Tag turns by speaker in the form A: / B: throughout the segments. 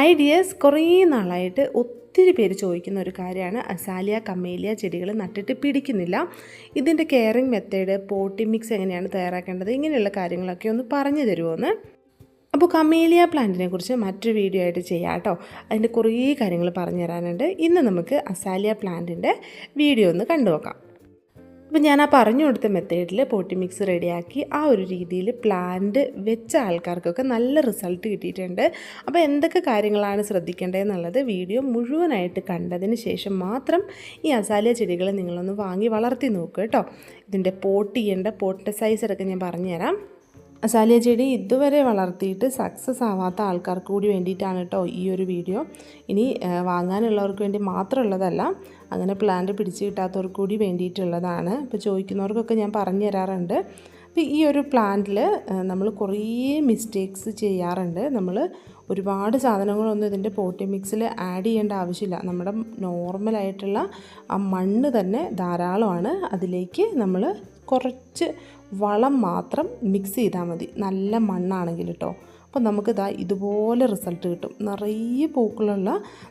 A: Hi dears കുറേ നാളായിട്ട് ഒത്തിരി പേര് ചോദിക്കുന്ന ഒരു കാര്യമാണ്. അസാലിയ കമേലിയ ചെടികൾ നട്ടിട്ട് പിടിക്കുന്നില്ല. ഇതിന്റെ കെയറിങ് മെത്തേഡ് പോട്ടി മിക്സ് എങ്ങനെയാണ് തയ്യാറാക്കേണ്ടത് ഇങ്ങനെയുള്ള കാര്യങ്ങളൊക്കെ ഒന്ന് പറഞ്ഞു തരുമോന്ന്. അപ്പോൾ കമേലിയ പ്ലാന്റിനെ കുറിച്ച് മറ്റൊരു വീഡിയോ ആയിട്ട് ചെയ്യാം കേട്ടോ. അതിന്റെ കുറേ കാര്യങ്ങൾ പറഞ്ഞു തരാനുണ്ട്. ഇന്ന് നമുക്ക് അസാലിയ പ്ലാന്റിന്റെ വീഡിയോ ഒന്ന് കണ്ടു നോക്കാം അപ്പോൾ ഞാൻ ആ പറഞ്ഞു കൊടുത്ത മെത്തേഡിൽ പോട്ടി മിക്സ് റെഡിയാക്കി ആ ഒരു രീതിയിൽ പ്ലാന്റ് വെച്ച ആൾക്കാർക്കൊക്കെ നല്ല റിസൾട്ട് കിട്ടിയിട്ടുണ്ട്. അപ്പോൾ എന്തൊക്കെ കാര്യങ്ങളാണ് ശ്രദ്ധിക്കേണ്ടതെന്നുള്ളത് വീഡിയോ മുഴുവനായിട്ട് കണ്ടതിന് ശേഷം മാത്രം ഈ അസാലിയ ചെടികൾ നിങ്ങളൊന്ന് വാങ്ങി വളർത്തി നോക്കുക കേട്ടോ. ഇതിന്റെ പോട്ട് ചെയ്യേണ്ട പോട്ടിന്റെ സൈസ് അടക്കം ഞാൻ പറഞ്ഞുതരാം. അസാലിയ ചെടി ഇതുവരെ വളർത്തിയിട്ട് സക്സസ് ആവാത്ത ആൾക്കാർക്ക് കൂടി വേണ്ടിയിട്ടാണ് കേട്ടോ ഈ ഒരു വീഡിയോ ഇനി വാങ്ങാനുള്ളവർക്ക് വേണ്ടി മാത്രമുള്ളതല്ല അങ്ങനെ പ്ലാന്റ് പിടിച്ച് കിട്ടാത്തവർക്ക് കൂടി വേണ്ടിയിട്ടുള്ളതാണ്. ഇപ്പോൾ ചോദിക്കുന്നവർക്കൊക്കെ ഞാൻ പറഞ്ഞു തരാറുണ്ട്. അപ്പോൾ ഈ ഒരു പ്ലാന്റിൽ നമ്മൾ കുറേ മിസ്റ്റേക്സ് ചെയ്യാറുണ്ട്. നമ്മൾ ഒരുപാട് സാധനങ്ങളൊന്നും ഇതിന്റെ പോട്ടി മിക്സിൽ ആഡ് ചെയ്യേണ്ട ആവശ്യമില്ല. നമ്മുടെ നോർമലായിട്ടുള്ള ആ മണ്ണ് തന്നെ ധാരാളമാണ്. അതിലേക്ക് നമ്മൾ കുറച്ച് വളം മാത്രം മിക്സ് ചെയ്താൽ മതി. നല്ല മണ്ണാണെങ്കിൽ കേട്ടോ അപ്പോൾ നമുക്ക് ഇതാ ഇതുപോലെ റിസൾട്ട് കിട്ടും. നിറയെ പൂക്കളുള്ള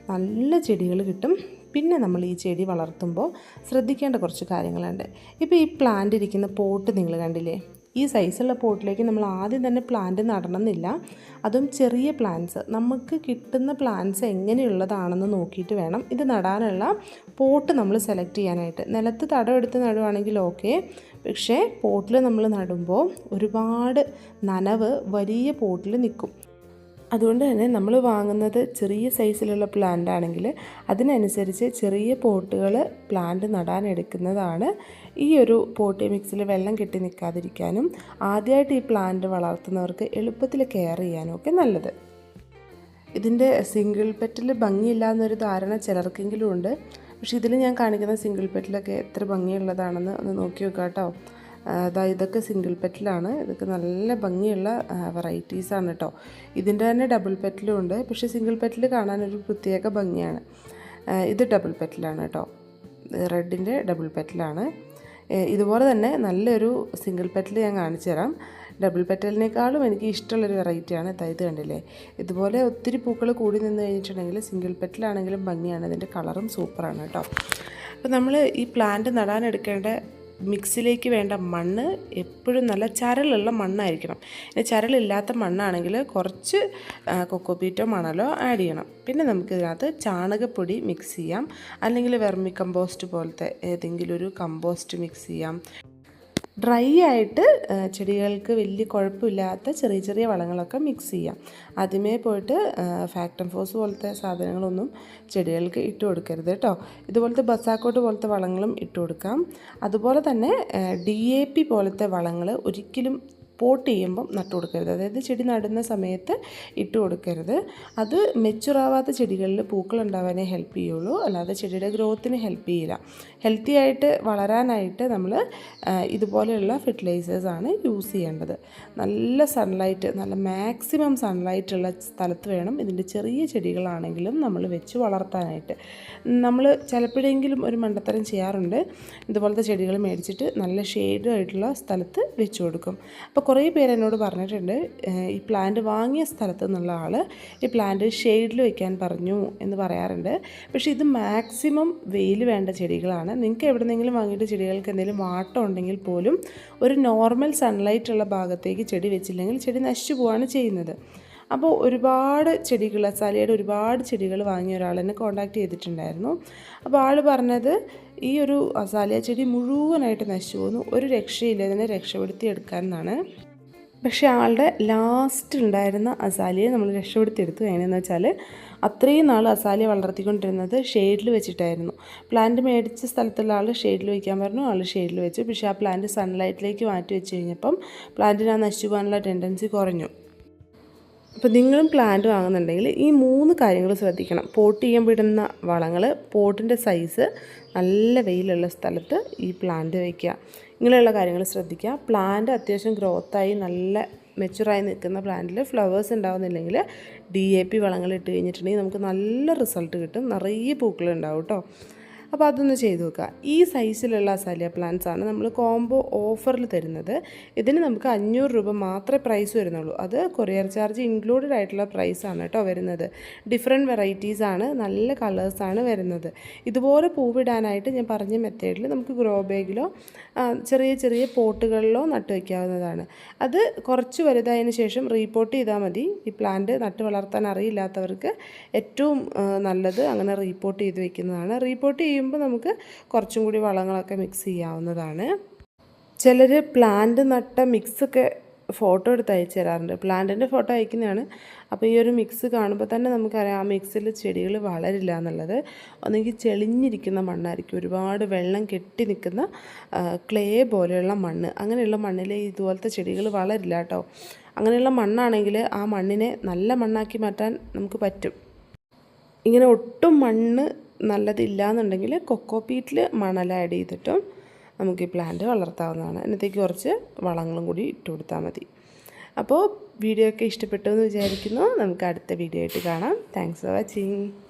A: നല്ല ചെടികൾ കിട്ടും. പിന്നെ നമ്മൾ ഈ ചെടി വളർത്തുമ്പോൾ ശ്രദ്ധിക്കേണ്ട കുറച്ച് കാര്യങ്ങളുണ്ട്. ഇപ്പോൾ ഈ പ്ലാന്റ് ഇരിക്കുന്ന പോട്ട് നിങ്ങൾ കണ്ടില്ലേ? ഈ സൈസുള്ള പോട്ടിലേക്ക് നമ്മൾ ആദ്യം തന്നെ പ്ലാന്റ് നടണമെന്നില്ല. അതും ചെറിയ പ്ലാന്റ്സ് നമുക്ക് കിട്ടുന്ന പ്ലാന്റ്സ് എങ്ങനെയുള്ളതാണെന്ന് നോക്കിയിട്ട് വേണം. ഇത് നടാനുള്ള പോട്ട് നമ്മൾ സെലക്ട് ചെയ്യാനായിട്ട്. നിലത്ത് തടം എടുത്ത് നടുവാണെങ്കിൽ ഓക്കെ പക്ഷേ പോട്ടിൽ നമ്മൾ നടുമ്പോൾ ഒരുപാട് നനവ് വലിയ പോട്ടിൽ നിൽക്കും. അതുകൊണ്ട് തന്നെ നമ്മൾ വാങ്ങുന്നത് ചെറിയ സൈസിലുള്ള പ്ലാന്റ് ആണെങ്കിൽ അതിനനുസരിച്ച് ചെറിയ പോട്ടുകൾ പ്ലാന്റ് നടാൻ എടുക്കുന്നതാണ് ഈ ഒരു പോട്ടി മിക്സിൽ വെള്ളം കെട്ടി നിൽക്കാതിരിക്കാനും ആദ്യമായിട്ട് ഈ പ്ലാന്റ് വളർത്തുന്നവർക്ക് എളുപ്പത്തിൽ കെയർ ചെയ്യാനും ഒക്കെ നല്ലത്. ഇതിന്റെ സിംഗിൾ പെറ്റിൽ ഭംഗിയില്ല എന്നൊരു ധാരണ ചിലർക്കെങ്കിലും ഉണ്ട്. പക്ഷേ ഇതിൽ ഞാൻ കാണിക്കുന്ന സിംഗിൾ പെറ്റിലൊക്കെ എത്ര ഭംഗിയുള്ളതാണെന്ന് ഒന്ന് നോക്കി നോക്കാം കേട്ടോ അതാ ഇതൊക്കെ സിംഗിൾ പെറ്റിലാണ് ഇതൊക്കെ നല്ല ഭംഗിയുള്ള വെറൈറ്റീസാണ് കേട്ടോ ഇതിന്റെ തന്നെ ഡബിൾ പെറ്റിലും ഉണ്ട്. പക്ഷേ സിംഗിൾ പെറ്റിൽ കാണാനൊരു പ്രത്യേക ഭംഗിയാണ്. ഇത് ഡബിൾ പെറ്റിലാണ് കേട്ടോ റെഡിന്റെ ഡബിൾ പെറ്റിലാണ് ഇതുപോലെ തന്നെ നല്ലൊരു സിംഗിൾ പെറ്റൽ ഞാൻ കാണിച്ചു തരാം. ഡബിൾ പെറ്റലിനേക്കാളും എനിക്ക് ഇഷ്ടമുള്ളൊരു വെറൈറ്റിയാണ് ഇതാ കണ്ടില്ലേ? ഇതുപോലെ ഒത്തിരി പൂക്കൾ കൂടി നിന്ന് കഴിഞ്ഞിട്ടുണ്ടെങ്കിൽ സിംഗിൾ പെറ്റലാണെങ്കിലും ഭംഗിയാണ്. ഇതിന്റെ കളറും സൂപ്പറാണ് കേട്ടോ അപ്പോൾ നമ്മൾ ഈ പ്ലാന്റ് നടാനെടുക്കേണ്ട മിക്സിലേക്ക് വേണ്ട മണ്ണ് എപ്പോഴും നല്ല ചരലുള്ള മണ്ണായിരിക്കണം. ചരലില്ലാത്ത മണ്ണാണെങ്കിൽ കുറച്ച് കൊക്കോ കൊക്കോപീറ്റോ മണലോ ആഡ് ചെയ്യണം. പിന്നെ നമുക്കിതിനകത്ത് ചാണകപ്പൊടി മിക്സ് ചെയ്യാം. അല്ലെങ്കിൽ വെർമി കമ്പോസ്റ്റ് പോലത്തെ ഏതെങ്കിലും ഒരു കമ്പോസ്റ്റ് മിക്സ് ചെയ്യാം. ഡ്രൈ ആയിട്ട് ചെടികൾക്ക് വലിയ കുഴപ്പമില്ലാത്ത ചെറിയ ചെറിയ വളങ്ങളൊക്കെ മിക്സ് ചെയ്യാം. ആദ്യമേ പോയിട്ട് ഫാക്ടം ഫോസ് പോലത്തെ സാധനങ്ങളൊന്നും ചെടികൾക്ക് ഇട്ട് കൊടുക്കരുത് കേട്ടോ ഇതുപോലത്തെ ബസാക്കോട്ട് പോലത്തെ വളങ്ങളും ഇട്ട് കൊടുക്കാം. അതുപോലെ തന്നെ ഡി എ പി പോലത്തെ വളങ്ങൾ ഒരിക്കലും പോട്ട് ചെയ്യുമ്പം നട്ടു കൊടുക്കരുത്. അതായത് ചെടി നടുന്ന സമയത്ത് ഇട്ട് കൊടുക്കരുത്. അത് മെച്ചുറാവാത്ത ചെടികളിൽ പൂക്കൾ ഉണ്ടാവാനേ ഹെൽപ്പ് ചെയ്യുള്ളൂ. അല്ലാതെ ചെടിയുടെ ഗ്രോത്തിന് ഹെൽപ്പ് ചെയ്യില്ല. ഹെൽത്തി ആയിട്ട് വളരാനായിട്ട് നമ്മൾ ഇതുപോലെയുള്ള ഫെർട്ടിലൈസേഴ്സാണ് യൂസ് ചെയ്യേണ്ടത്. നല്ല സൺലൈറ്റ് നല്ല മാക്സിമം സൺലൈറ്റ് ഉള്ള സ്ഥലത്ത് വേണം ഇതിന്റെ ചെറിയ ചെടികളാണെങ്കിലും നമ്മൾ വെച്ച് വളർത്താനായിട്ട്. നമ്മൾ ചിലപ്പോഴെങ്കിലും ഒരു മണ്ടത്തരം ചെയ്യാറുണ്ട്. ഇതുപോലത്തെ ചെടികൾ മേടിച്ചിട്ട് നല്ല ഷെയ്ഡ് ആയിട്ടുള്ള സ്ഥലത്ത് വെച്ച് കൊടുക്കും. അപ്പോൾ കുറേ പേര് എന്നോട് പറഞ്ഞിട്ടുണ്ട് ഈ പ്ലാന്റ് വാങ്ങിയ സ്ഥലത്ത് നിന്നുള്ള ആൾ ഈ പ്ലാന്റ് ഷെയ്ഡിൽ വെക്കാൻ പറഞ്ഞു എന്ന് പറയാറുണ്ട്. പക്ഷേ ഇത് മാക്സിമം വെയിൽ വേണ്ട ചെടികളാണ്. നിങ്ങൾക്ക് എവിടെന്നെങ്കിലും വാങ്ങിയിട്ട് ചെടികൾക്ക് എന്തെങ്കിലും വാട്ടം ഉണ്ടെങ്കിൽ പോലും ഒരു നോർമൽ സൺലൈറ്റ് ഉള്ള ഭാഗത്തേക്ക് ചെടി വെച്ചില്ലെങ്കിൽ ചെടി നശിച്ചു പോവാണ് ചെയ്യുന്നത്. അപ്പോൾ ഒരുപാട് ചെടികൾ അസാലിയുടെ ഒരുപാട് ചെടികൾ വാങ്ങിയ ഒരാൾ എന്നെ കോൺടാക്ട് ചെയ്തിട്ടുണ്ടായിരുന്നു. അപ്പോൾ ആൾ പറഞ്ഞത് ഈ ഒരു അസാലിയ ചെടി മുഴുവനായിട്ട് നശിച്ചു പോകുന്നു. ഒരു രക്ഷയില്ല. ഇതിനെ രക്ഷപ്പെടുത്തി എടുക്കാൻ എന്നാണ്. പക്ഷേ ആളുടെ ലാസ്റ്റ് ഉണ്ടായിരുന്ന അസാലിയെ നമ്മൾ രക്ഷപ്പെടുത്തിയെടുത്തു എങ്ങനെയെന്ന് വെച്ചാൽ അത്രയും നാൾ അസാലിയ വളർത്തിക്കൊണ്ടിരുന്നത് ഷെയ്ഡിൽ വെച്ചിട്ടായിരുന്നു. പ്ലാന്റ് മേടിച്ച സ്ഥലത്തുള്ള ആൾ ഷെയ്ഡിൽ വയ്ക്കാൻ പറഞ്ഞു. ആൾ ഷെയ്ഡിൽ വെച്ചു. പക്ഷേ ആ പ്ലാന്റ് സൺലൈറ്റിലേക്ക് മാറ്റി വെച്ച് കഴിഞ്ഞപ്പം പ്ലാന്റിന് ആ നശിച്ചു പോകാനുള്ള ടെൻഡൻസി കുറഞ്ഞു. അപ്പോൾ നിങ്ങളും പ്ലാന്റ് വാങ്ങുന്നുണ്ടെങ്കിൽ ഈ മൂന്ന് കാര്യങ്ങൾ ശ്രദ്ധിക്കണം. പോട്ട് ചെയ്യുമ്പോൾ ഇടുന്ന വളങ്ങൾ പോട്ടിന്റെ സൈസ് നല്ല വെയിലുള്ള സ്ഥലത്ത് ഈ പ്ലാന്റ് വയ്ക്കുക. ഇങ്ങനെയുള്ള കാര്യങ്ങൾ ശ്രദ്ധിക്കുക. പ്ലാന്റ് അത്യാവശ്യം ഗ്രോത്തായി നല്ല മെച്ചുറായി നിൽക്കുന്ന പ്ലാന്റിൽ ഫ്ലവേഴ്സ് ഉണ്ടാവുന്നില്ലെങ്കിൽ ഡി എ പി വളങ്ങൾ ഇട്ട് കഴിഞ്ഞിട്ടുണ്ടെങ്കിൽ നമുക്ക് നല്ല റിസൾട്ട് കിട്ടും. നിറയെ പൂക്കളുണ്ടാവും കേട്ടോ അപ്പോൾ അതൊന്ന് ചെയ്തു നോക്കുക. ഈ സൈസിലുള്ള അസാലിയ പ്ലാന്റ്സ് ആണ് നമ്മൾ കോംബോ ഓഫറിൽ തരുന്നത്. ഇതിന് നമുക്ക് അഞ്ഞൂറ് രൂപ മാത്രമേ പ്രൈസ് വരുന്നുള്ളൂ. അത് കൊറിയർ ചാർജ് ഇൻക്ലൂഡഡ് ആയിട്ടുള്ള പ്രൈസ് ആണ് കേട്ടോ വരുന്നത്. ഡിഫറെന്റ് വെറൈറ്റീസ് ആണ് നല്ല കളേഴ്സാണ് വരുന്നത്. ഇതുപോലെ പൂവിടാനായിട്ട് ഞാൻ പറഞ്ഞ മെത്തേഡിൽ നമുക്ക് ഗ്രോ ബാഗിലോ ചെറിയ ചെറിയ പോട്ടുകളിലോ നട്ട് വയ്ക്കാവുന്നതാണ് അത് കുറച്ച് വലുതായതിനു ശേഷം റീപോർട്ട് ചെയ്താൽ മതി. ഈ പ്ലാന്റ് നട്ട് വളർത്താൻ അറിയില്ലാത്തവർക്ക് ഏറ്റവും നല്ലത് അങ്ങനെ റീപോർട്ട് ചെയ്ത് വയ്ക്കുന്നതാണ് റീപോർട്ട് ചെയ്യുമ്പോൾ നമുക്ക് കുറച്ചും കൂടി വളങ്ങളൊക്കെ മിക്സ് ചെയ്യാവുന്നതാണ്. ചിലർ പ്ലാന്റ് നട്ട മിക്സൊക്കെ ഫോട്ടോ എടുത്ത് അയച്ചു തരാറുണ്ട്. പ്ലാന്റിന്റെ ഫോട്ടോ അയക്കുന്നതാണ്. അപ്പോൾ ഈ ഒരു മിക്സ് കാണുമ്പോൾ തന്നെ നമുക്കറിയാം ആ മിക്സിൽ ചെടികൾ വളരില്ല എന്നുള്ളത്. ഒന്നെങ്കിൽ ചെളിഞ്ഞിരിക്കുന്ന മണ്ണായിരിക്കും. ഒരുപാട് വെള്ളം കെട്ടി നിൽക്കുന്ന ക്ലേ പോലെയുള്ള മണ്ണ്. അങ്ങനെയുള്ള മണ്ണിൽ ഇതുപോലത്തെ ചെടികൾ വളരില്ല കേട്ടോ. അങ്ങനെയുള്ള മണ്ണാണെങ്കിൽ ആ മണ്ണിനെ നല്ല മണ്ണാക്കി മാറ്റാൻ നമുക്ക് പറ്റും. ഇങ്ങനെ ഒട്ടും മണ്ണ് നല്ലതില്ല എന്നുണ്ടെങ്കിൽ കൊക്കോപീറ്റിൽ മണൽ ആഡ് ചെയ്തിട്ടും നമുക്ക് ഈ പ്ലാന്റ് വളർത്താവുന്നതാണ്. അതിനകത്തേക്ക് കുറച്ച് വളങ്ങളും കൂടി ഇട്ട് കൊടുത്താൽ മതി. അപ്പോൾ വീഡിയോ ഒക്കെ ഇഷ്ടപ്പെട്ടു എന്ന് വിചാരിക്കുന്നു. നമുക്ക് അടുത്ത വീഡിയോ ആയിട്ട് കാണാം. Thanks for watching